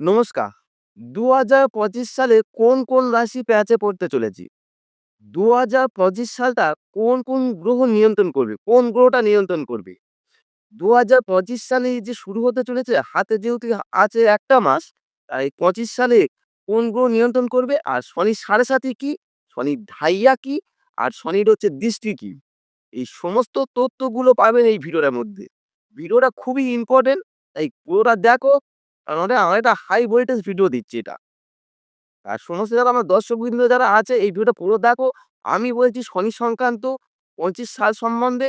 নমস্কার। ২০২৫ সালে কোন, কোন রাশি প্যাচে পড়তে চলেছে? ২০২৫ সালটা কোন, কোন গ্রহ নিয়ন্ত্রণ করবে? কোন গ্রহটা নিয়ন্ত্রণ করবে? ২০২৫ সালে যে শুরু হতে চলেছে, হাতে যেহেতু আছে একটা মাস, তাই ২৫ সালে কোন গ্রহ নিয়ন্ত্রণ করবে? আর শনির সাড়ে সাতি কি? শনি ঢাইয়া কি? আর শনির হচ্ছে দৃষ্টি কি? এই সমস্ত তথ্যগুলো পাবেন এই ভিডিওটার মধ্যে। ভিডিওটা খুবই ইম্পর্টেন্ট তাই পুরোটা দেখো। কারণ ওটা আমার একটা হাই ভোল্টেজ ভিডিও দিচ্ছি এটা। আর সমস্ত যারা আমার দর্শকবৃন্দ যারা আছে এই ভিডিওটা পুরো দেখো। আমি বলছি শনি সংক্রান্ত ২৫ সাল সম্বন্ধে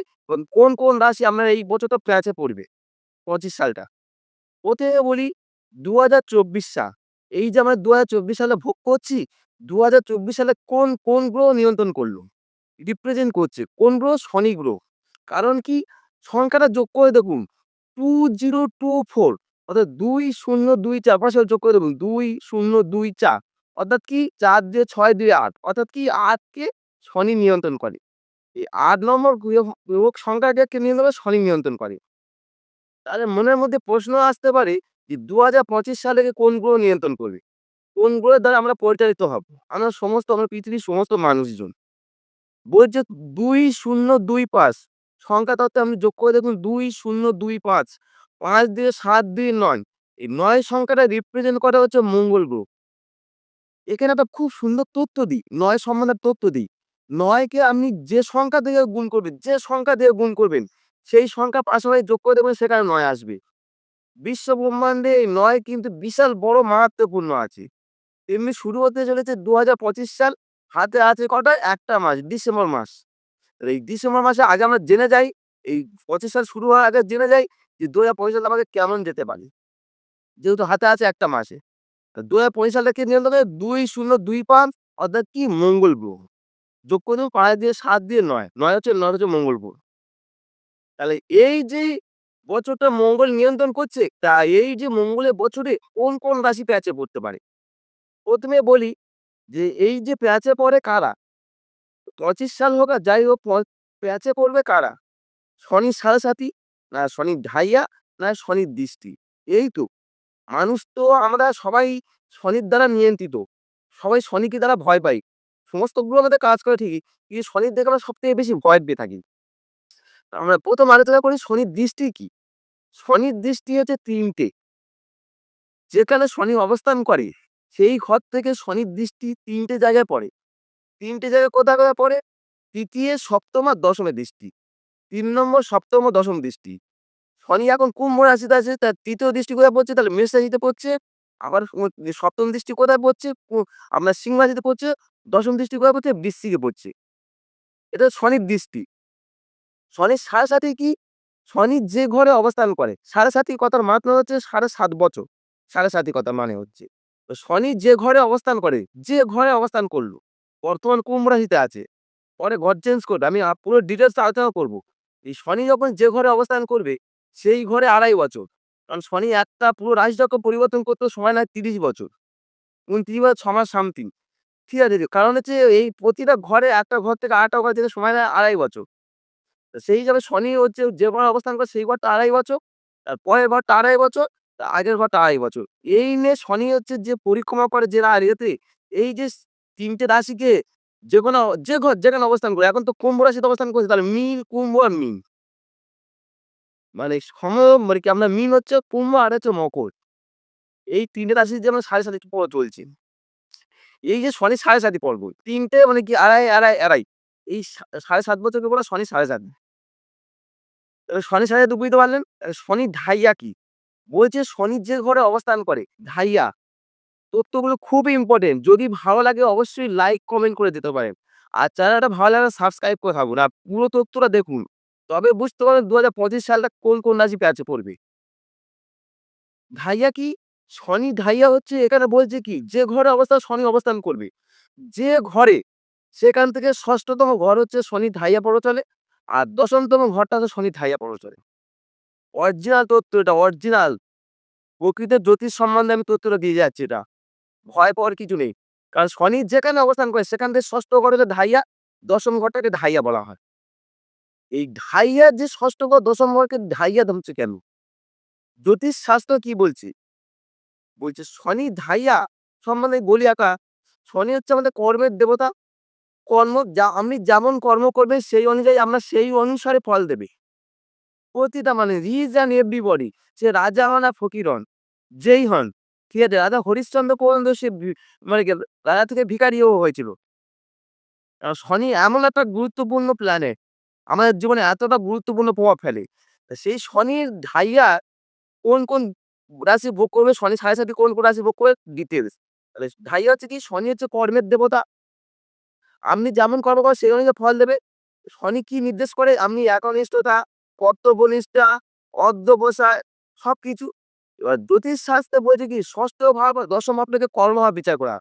কোন, কোন রাশি আপনার এই বছরটা প্যাচে পড়বে ২৫ সালটা। প্রথমে বলি ২০২৪ সাল। এই যে আমরা ২০২৪ সালে ভোগ করছি, ২০২৪ সালে কোন, কোন গ্রহ নিয়ন্ত্রণ করল? রিপ্রেজেন্ট করছে কোন গ্রহ? শনি গ্রহ। কারণ কি? সংখ্যাটা যোগ করে দেখুন 2024 অর্থাৎ 2024 পাশে যোগ করে দেখুন 2024 অর্থাৎ কি চার দিয়ে ছয় দুই আট অর্থাৎ কি আটকে শনি নিয়ন্ত্রণ করে। এই আট নম্বর গ্রহ সংখ্যাকে কে করে? শনি নিয়ন্ত্রণ করে। তাহলে মনের মধ্যে প্রশ্ন আসতে পারে যে ২০২৫ সালে কোন গ্রহ নিয়ন্ত্রণ করবে? কোন গ্রহের দ্বারা আমরা পরিচালিত হব? আমরা সমস্ত, আমরা পৃথিবীর সমস্ত মানুষজন। বলছে 2025 সংখ্যা তত্ত্বে আপনি যোগ করে দেখুন 2025 ৫ দিয়ে ৭ দিয়ে ৯ এই নয় সংখ্যাটা রিপ্রেজেন্ট করে হচ্ছে মঙ্গল গ্রহ। এখানে একটা খুব সুন্দর তথ্য দিই, নয় সম্বন্ধে তথ্য দিই। নয়কে আপনি যে সংখ্যা থেকে গুণ করবেন, যে সংখ্যা দিয়ে গুণ করবেন, সেই সংখ্যা পাশাপাশি যোগ করে দেখবেন সেখানে নয় আসবে। বিশ্ব ব্রহ্মাণ্ডে এই নয় কিন্তু বিশাল বড় মাহাত্ম্যপূর্ণ আছে। তেমনি শুরু হতে চলেছে ২০২৫ সাল। হাতে আছে কটা? একটা মাস, ডিসেম্বর মাস। এই ডিসেম্বর মাসে আগে আমরা জেনে যাই, এই ২৫ সাল শুরু হওয়ার আগে জেনে যাই যে ২০২৫ সালটা আমাদের কেমন যেতে পারে। যেহেতু হাতে আছে একটা মাসে ১ টা মাসে। ২০২৫ সালে কে নিয়ন্ত্রণ করে? 2025 অর্থাৎ কি? মঙ্গল গ্রহ। যোগ করে দেব ৫ দিয়ে সাত দিয়ে ৯। ৯ হচ্ছে নয় হচ্ছে মঙ্গল গ্রহ। তাহলে এই যে বছরটা মঙ্গল নিয়ন্ত্রণ করছে, তা এই যে মঙ্গলের বছরে কোন, কোন রাশি প্যাচে পড়তে পারে? প্রথমে বলি যে এই যে প্যাচে পড়ে কারা? ২৫ সাল হোক আর যাই হোক প্যাচে পড়বে কারা? শনির সাড়ে সাতি, না শনির ঢাইয়া, না শনির দৃষ্টি। এই তো। মানুষ তো আমরা সবাই শনির দ্বারা নিয়ন্ত্রিত। সবাই শনিকে দ্বারা ভয় পাই। সমস্ত গ্রহ আমাদের কাজ করে ঠিকই। কিন্তু শনির দেখে আমরা সবথেকে বেশি ভয় পেয়ে থাকি। আমরা প্রথম আলোচনা করি শনির দৃষ্টি কি? শনির দৃষ্টি হচ্ছে তিনটে যেখানে শনি অবস্থান করে, সেই ঘর থেকে শনির দৃষ্টি তিনটে জায়গায় পড়ে। তিনটে জায়গায় কোথায়, কোথায় পড়ে? তৃতীয় সপ্তম আর দশমের দৃষ্টি। ৩ নম্বর, সপ্তম ও দশম দৃষ্টি। শনি এখন কুম্ভ রাশিতে আছে, তার তৃতীয় দৃষ্টি কোথায় পড়ছে? তাহলে মেষ রাশিতে পড়ছে। আবার সপ্তম দৃষ্টি কোথায় পড়ছে? আপনার সিংহ রাশিতে পড়ছে। দশম দৃষ্টি কোথায় পড়ছে? বৃশ্চিকে পড়ছে। এটা শনির দৃষ্টি। শনির সাড়ে সাতি কি? শনি যে ঘরে অবস্থান করে, সাড়ে সাতি কথার মাত্রা হচ্ছে ৭.৫ বছর। সাড়ে সাতি কথার মানে হচ্ছে। তো শনি যে ঘরে অবস্থান করে, যে ঘরে অবস্থান করল, বর্তমান কুম্ভ রাশিতে আছে। পরে ঘর চেঞ্জ করবে। আমি পুরো ডিটেলস আলোচনা করব। এই শনি যখন যে ঘরে অবস্থান করবে, সেই ঘরে ২.৫ বছর। কারণ শনি একটা পুরো রাশিচক্র পরিবর্তন করতে সময় নেয় ৩০ বছর। ২৯ বছর ৬ মাস সামথিং। ঠিক আছে? কারণ হচ্ছে এই প্রতিটা ঘরে একটা ঘর থেকে আরেকটা ঘর যেতে সময় নেয় ২.৫ বছর। সেই হিসাবে শনি হচ্ছে যে ঘরে অবস্থান করে সেই ঘরটা ২.৫ বছর। তার পরের ঘরটা ২.৫ বছর, তার আগের ঘরটা ২.৫ বছর। এই নিয়ে শনি হচ্ছে যে পরিক্রমা করে যে রা ইয়েতে, এই যে ৩ টে রাশিকে যেকোনো যে ঘর যেখানে অবস্থান করে, এখন তো কুম্ভ রাশিতে অবস্থান করছে, তাহলে মীন, কুম্ভ আর মিন মানে সম মানে কি আমরা মিন হচ্ছে কুম্ভ আর হচ্ছে মকর। এই ৩ টে রাশির যে আমরা সাড়ে সাতি পর্ব চলছে। এই যে শনি সাড়ে সাতি পর্ব, তিনটে মানে কি আড়াই, আড়াই, আড়াই। এই সা ৭.৫ বছরকে বলে শনি সাড়ে সাত শনির সাড়ে সাতি বুঝতে পারলেন? শনি শনির ঢাইয়া কি? বলছে শনি যে ঘরে অবস্থান করে, ঢাইয়া। তথ্যগুলো খুবই ইম্পর্টেন্ট যদি ভালো লাগে অবশ্যই লাইক, কমেন্ট করে দিতে পারেন। আর চ্যানেলটা ভালো লাগলে সাবস্ক্রাইব করে থাকুন। আর পুরো তথ্যটা দেখুন। তবে বুঝতে পারবেন ২০২৫ সালটা কোন, কোন রাশি প্যাচে পড়বে। ধাইয়া কি? শনি ধাইয়া হচ্ছে এখানে বলছে কি? যে ঘরে অবস্থান শনি অবস্থান করবে। যে ঘরে সেখান থেকে ষষ্ঠতম ঘর হচ্ছে শনির ঢাইয়া প্ররোচনে। আর ১০মতম ঘরটা হচ্ছে শনির ঢাইয়া প্ররোচনে। অরিজিনাল তথ্য এটা অরিজিনাল। প্রকৃত জ্যোতিষ সম্বন্ধে আমি তথ্যটা দিয়ে যাচ্ছি এটা। ভয় পাওয়ার কিছু নেই। কারণ শনি যেখানে অবস্থান করে সেখান থেকে ষষ্ঠ হচ্ছে ঢাইয়া, ১০ম ঘরটাকে ঢাইয়া বলা হয়। এই ঢাইয়া যে ষষ্ঠ ঘর ১০ম ঘরকে ধাইয়া ধরছে কেন? জ্যোতিষ শাস্ত্র কি বলছে? বলছে শনি ধাইয়া সম্বন্ধে বলি আঁকা শনি হচ্ছে আমাদের কর্মের দেবতা কর্ম যা আপনি যেমন কর্ম করবেন সেই অনুযায়ী আমরা সেই অনুসারে ফল দেবে প্রতিটা মানে রিজ অ্যান্ড এভরিবডি সে রাজা হন আর ফকির হন যেই হন ঠিক আছে রাজা হরিশ্চন্দ্র পর্যন্ত সে মানে রাজা থেকে ভিকারিও হয়েছিল। শনি এমন একটা গুরুত্বপূর্ণ প্ল্যানেট আমাদের জীবনে এতটা গুরুত্বপূর্ণ প্রভাব ফেলে। সেই শনির ঢাইয়া কোন কোন রাশি ভোগ করবে? শনি সাড়ে সাথে কোন কোন রাশি ভোগ করবে? ডিটেলস তাহলে ঢাইয়া হচ্ছে কি? শনি হচ্ছে কর্মের দেবতা। আপনি যেমন কর্ম করেন, সেই অনুযায়ী ফল দেবে। শনি কি নির্দেশ করে? আপনি একনিষ্ঠতা, কর্তব্যনিষ্ঠা অধ্যবসায় সব কিছু এবার জ্যোতিষ শাস্ত্রে বলছে কি, ষষ্ঠ ভাব দশম আপনাকে কর্মভাব বিচার করা।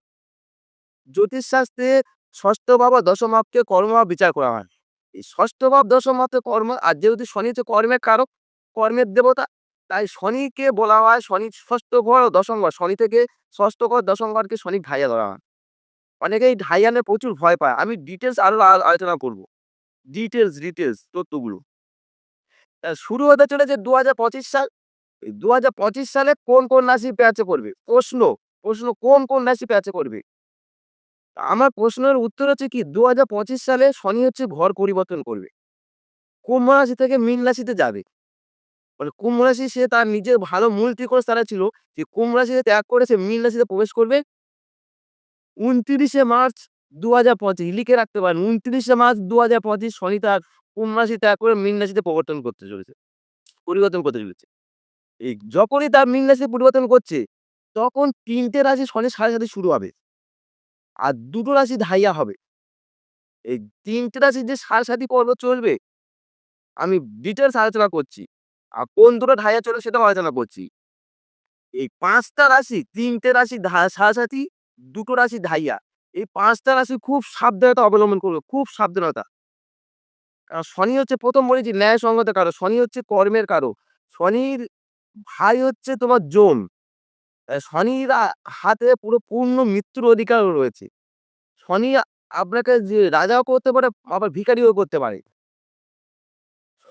জ্যোতিষ শাস্ত্রে ষষ্ঠ ভাব দশম ভাবকে কর্মভাব বিচার করা হয়। এই ষষ্ঠ ভাব, দশম ভাবকে কর্ম, আর যেহেতু শনি হচ্ছে কর্মের কারক, কর্মের দেবতা, তাই শনিকে বলা হয় শনি ষষ্ঠ ঘর ও দশম ঘর। শনি থেকে ষষ্ঠ ঘর, দশম ঘরকে শনি ঢাইয়া ধরা হয়। অনেকেই ঢাইয়ানে প্রচুর ভয় পায়। আমি ডিটেলস আরও আ- আলোচনা করব। ডিটেলস ডিটেলস তথ্যগুলো। শুরু হতে চলেছে দু হাজার পঁচিশ সাল। দু হাজার পঁচিশ সালে কোন কোন রাশি প্যাচে করবে? প্রশ্ন প্রশ্ন, কোন কোন রাশি প্যাচে করবে? আমার প্রশ্নের উত্তর হচ্ছে কি দু হাজার পঁচিশ সালে শনি হচ্ছে ঘর পরিবর্তন করবে। কুম্ভ রাশি থেকে মীন রাশিতে যাবে। মানে কুম্ভ রাশি সে তার নিজের ভালো মূল ত্রিকোণ তারা ছিল, যে কুম্ভ রাশিতে ত্যাগ করে সে মীন রাশিতে প্রবেশ করবে। উনত্রিশে মার্চ দু হাজার পঁচিশ, লিখে রাখতে পারেন, উনত্রিশে মার্চ দু হাজার পঁচিশ শনি তার কুম্ভ রাশি ত্যাগ করে মীন রাশিতে প্রবর্তন করতে চলেছে, পরিবর্তন করতে চলেছে। এই যখনই তার মীন রাশি পরিবর্তন করছে, তখন তিনটে রাশি শনি সাড়ে সাথে শুরু হবে। আর দুটো রাশি ধাইয়া হবে। এই তিনটে রাশি যে সাড়ে সাথী পর্ব চলবে, আমি ডিটেলস আলোচনা করছি। আর কোন দুটো ধাইয়া চলবে সেটাও আলোচনা করছি। এই পাঁচটা রাশি, তিনটে রাশি সাড়ে দুটো রাশি ধাইয়া। এই পাঁচটা রাশি খুব সাবধানতা অবলম্বন করবে, খুব সাবধানতা। কারণ শনি হচ্ছে প্রথম বলেছি ন্যায় সঙ্গত কারও, শনি হচ্ছে কর্মের কারও। শনির ভাই হচ্ছে তোমার আহ, শনির হাতে পুরো পূর্ণ মৃত্যুর অধিকার রয়েছে। শনি আপনাকে যে রাজাও করতে পারে আবার ভিখারিও করতে পারে।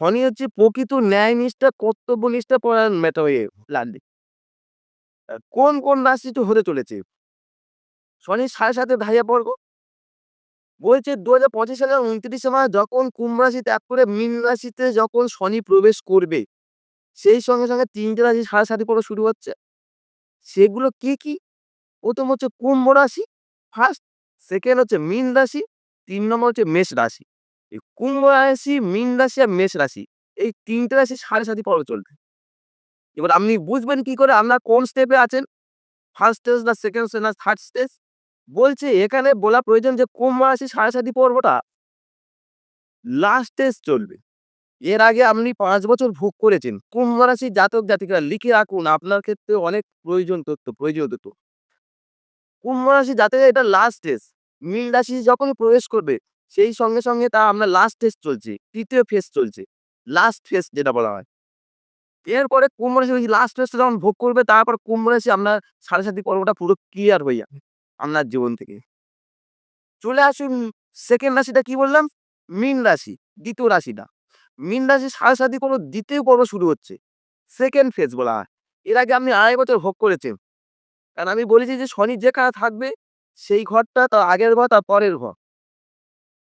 শনি হচ্ছে প্রকৃত ন্যায় নিষ্ঠা কর্তব্য নিষ্ঠা পরায়ণ মেটা হয়ে লাগবে কোন কোন রাশিটি হতে চলেছে? শনি সাড়ে সাথে ধাইয়া পর্ব। বলছে দু হাজার পঁচিশ সালের উনত্রিশে মার্চ যখন কুম্ভ রাশি ত্যাগ করে মীন রাশিতে যখন শনি প্রবেশ করবে সেই সঙ্গে সঙ্গে তিনটে রাশি সাড়ে সাথে পর্ব শুরু হচ্ছে। সেগুলো কি কি? প্রথম হচ্ছে কুম্ভ রাশি ফার্স্ট সেকেন্ড হচ্ছে মীন রাশি, তিন নম্বর হচ্ছে মেষ রাশি। এই কুম্ভ রাশি, মীন রাশি আর মেষ রাশি, এই তিনটে রাশি সাড়ে সাথে পর্ব চলবে। এবার আপনি বুঝবেন কি করে, আপনার কোন স্টেপে আছেন? ফার্স্ট স্টেজ না সেকেন্ড স্টেজ না থার্ড স্টেজ বলছে এখানে বলা প্রয়োজন যে কুম্ভ রাশি সাড়ে সাথী পর্বটা লাস্ট স্টেজ চলবে। এর আগে আপনি পাঁচ বছর ভোগ করেছেন। কুম্ভ রাশি জাতক জাতিকা লিখে রাখুন, আপনার ক্ষেত্রে অনেক প্রয়োজন তথ্য, প্রয়োজনীয় তথ্য। কুম্ভ রাশি জাতকের এটা লাস্ট স্টেজ মীন রাশি যখন প্রবেশ করবে, সেই সঙ্গে সঙ্গে তা আপনার লাস্ট টেস্ট চলছে, তৃতীয় ফেস চলছে লাস্ট ফেস যেটা বলা হয়। এরপরে কুম্ভ রাশি লাস্ট ফেজটা যখন ভোগ করবে, তারপর কুম্ভ রাশি আপনার সাড়ে সাথী পর্বটা পুরো ক্লিয়ার হয়ে যাবে, আপনার জীবন থেকে। চলে আসুন সেকেন্ড রাশিটা কি বললাম? মীন রাশি, দ্বিতীয় রাশিটা। মীন রাশি সাড়ে সাথী কোনো দ্বিতীয় পর্ব শুরু হচ্ছে সেকেন্ড ফেজ বলা হয়। এর আগে আপনি আড়াই বছর ভোগ করেছেন কারণ আমি বলেছি যে শনি যেখানে থাকবে, সেই ঘরটা তার আগের ঘর, তার পরের ঘর।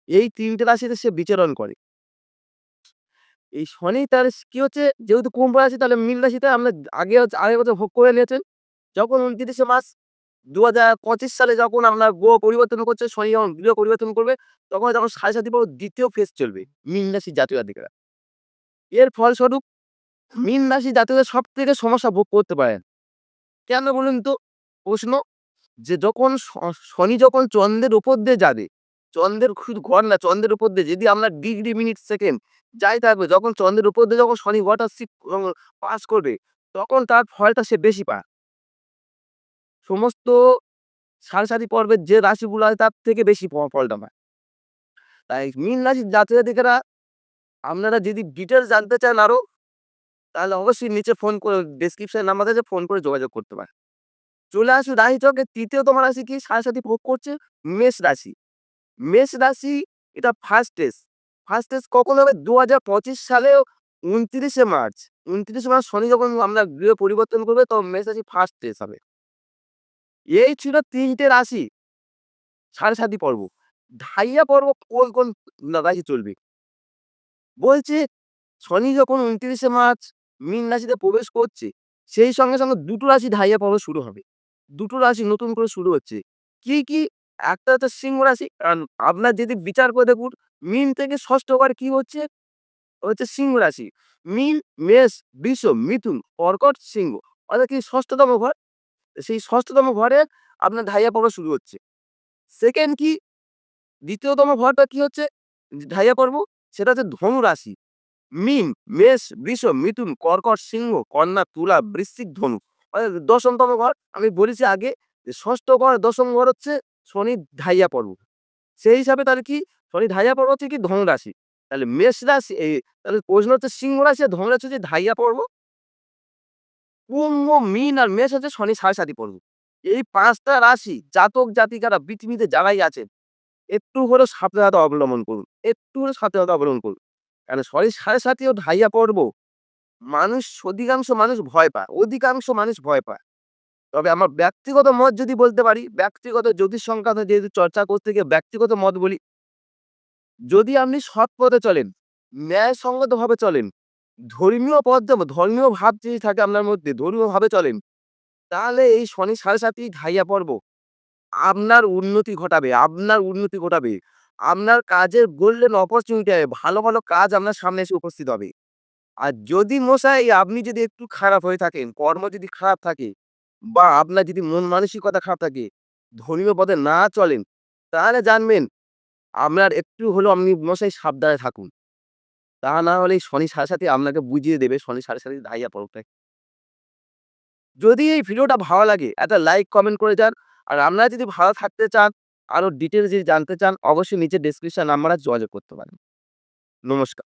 এই তিনটে রাশিতে সে বিচরণ করে। এই শনি তার কি হচ্ছে, যেহেতু কুম্ভ রাশি, তাহলে মীন রাশিতে আপনি আগে আড়াই বছর ভোগ করে নিয়েছেন। যখন উনত্রিশে মাস দু হাজার পঁচিশ সালে যখন আপনার গ্রহ পরিবর্তন করছে, শনি যখন গৃহ পরিবর্তন করবে, তখন যখন সাড়ে সাথী পর্ব দ্বিতীয় ফেজ চলবে, মীন রাশি জাতীয় এর ফলস্বরূপ মীন রাশি জাতীয়দের সব থেকে সমস্যা ভোগ করতে পারেন। কেন বলুন তো? প্রশ্ন, যে যখন শনি যখন চন্দ্রের উপর দিয়ে যাবে, চন্দ্রের শুধু ঘর না, চন্দ্রের উপর দিয়ে যদি আমরা ডিগ্রি মিনিট সেকেন্ড যাই থাকবে যখন চন্দ্রের উপর দিয়ে যখন শনি সিপ পাস করবে, তখন তার ফলটা সে বেশি পায়। সমস্ত সাথী পর্বের যে রাশিগুলো আছে, তার থেকে বেশি ফলটা পায় তাই মীন রাশির জাতীয় আপনারা যদি ডিটেলস জানতে চান আরও, তাহলে অবশ্যই নিচে ফোন করে ডেসক্রিপশন নাম্বার আছে ফোন করে যোগাযোগ করতে পারেন। চলে আসুন রাশি চকের তৃতীয় তোমার রাশি কি? সাড়ে সাথী ভোগ করছে, মেষ রাশি। মেষ রাশি, এটা ফার্স্ট স্টেজ ফার্স্ট স্টেজ কখন হবে? দু হাজার পঁচিশ সালে উনত্রিশে মার্চ। উনত্রিশে মার্চ শনি যখন আমরা গৃহ পরিবর্তন করবে, তখন মেষ রাশি ফার্স্ট স্টেজ হবে। এই ছিল তিনটে রাশি। সাড়ে সাতি পর্ব। ঢাইয়া পর্ব কোন, কোন রাশি চলবে? বলছে শনি যখন ২৯শে মার্চ মীন রাশিতে প্রবেশ করছে, সেই সঙ্গে, সঙ্গে দুটো রাশি ঢাইয়া পর্ব শুরু হবে। দুটো রাশি নতুন করে শুরু হচ্ছে। কি, কি? একটা হচ্ছে সিংহ রাশি। আপনার যদি বিচার করে দেখুন মীন থেকে ষষ্ঠ ঘরে কি হচ্ছে? হচ্ছে সিংহ রাশি। মীন, মেষ, বৃষ, মিথুন, কর্কট, সিংহ। অর্থাৎ কি ষষ্ঠতম ঘর। সেই ষষ্ঠতম ঘরে আপনার ঢাইয়া পর্ব শুরু হচ্ছে। সেকেন্ড কি? দ্বিতীয়তম ঘরটা কি হচ্ছে? ঢাইয়া পর্ব সেটা হচ্ছে ধনু রাশি। মীন, মেষ, বৃষ, মিথুন, কর্কট, সিংহ, কন্যা, তুলা, বৃশ্চিক, ধনু। দশমতম ঘর আমি বলেছি আগে যে ষষ্ঠ ঘর, দশম ঘর হচ্ছে শনি ঢাইয়া পর্ব। সেই হিসাবে তাহলে কি শনি ঢাইয়া পর্ব হচ্ছে কি ধনু রাশি। তাহলে মেষ রাশি তাহলে প্রশ্ন হচ্ছে সিংহ রাশি ধনু রাশি হচ্ছে ঢাইয়া পর্ব। কুম্ভ, মিন আর মেষ হচ্ছে শনি সাড়ে সাতি পর্ব। এই পাঁচটা রাশি জাতক জাতিকারা পৃথিবীতে যারাই আছেন একটু হলেও সাবধানতা অবলম্বন করুন। একটু হলেও সাবধানতা অবলম্বন করুন। কেন শনি সাড়ে সাতি ও ঢাইয়া পর্ব মানুষ অধিকাংশ মানুষ ভয় পায়। অধিকাংশ মানুষ ভয় পায়। তবে আমার ব্যক্তিগত মত যদি বলতে পারি, ব্যক্তিগত জ্যোতিষ সংক্রান্ত যেহেতু চর্চা করতে গিয়ে ব্যক্তিগত মত বলি। যদি আপনি সৎ পথে চলেন, ন্যায়সঙ্গতভাবে চলেন, ধর্মীয় পথ ধর্মীয় ভাব যদি থাকে আপনার মধ্যে, ধর্মীয়ভাবে চলেন, তাহলে এই শনি সাড়ে সাতি ঢাইয়া পর্ব আপনার উন্নতি ঘটাবে, আপনার উন্নতি ঘটাবে। আপনার কাজের গোল্ডেন অপরচুনিটি হবে। ভালো, ভালো কাজ আপনার সামনে এসে উপস্থিত হবে। আর যদি মশাই আপনি যদি একটু খারাপ হয়ে থাকেন, কর্ম যদি খারাপ থাকে বা আপনার যদি মন মানসিকতা খারাপ থাকে, ধর্মীয় পথে না চলেন, তাহলে জানবেন আপনার একটু হলেও আপনি মশাই সাবধানে থাকুন। তা না হলে শনি সাড়ে সাথে আপনাকে বুঝিয়ে দেবে শনি সাড়ে সাথে ধাইয়া পড়তে যদি এই ভিডিওটা ভালো লাগে একটা লাইক, কমেন্ট করে যান। আর আপনারা যদি ভালো থাকতে চান, আরও ডিটেলস যদি জানতে চান, অবশ্যই নিচে ডিসক্রিপশান নাম্বার যোগাযোগ করতে পারেন। নমস্কার।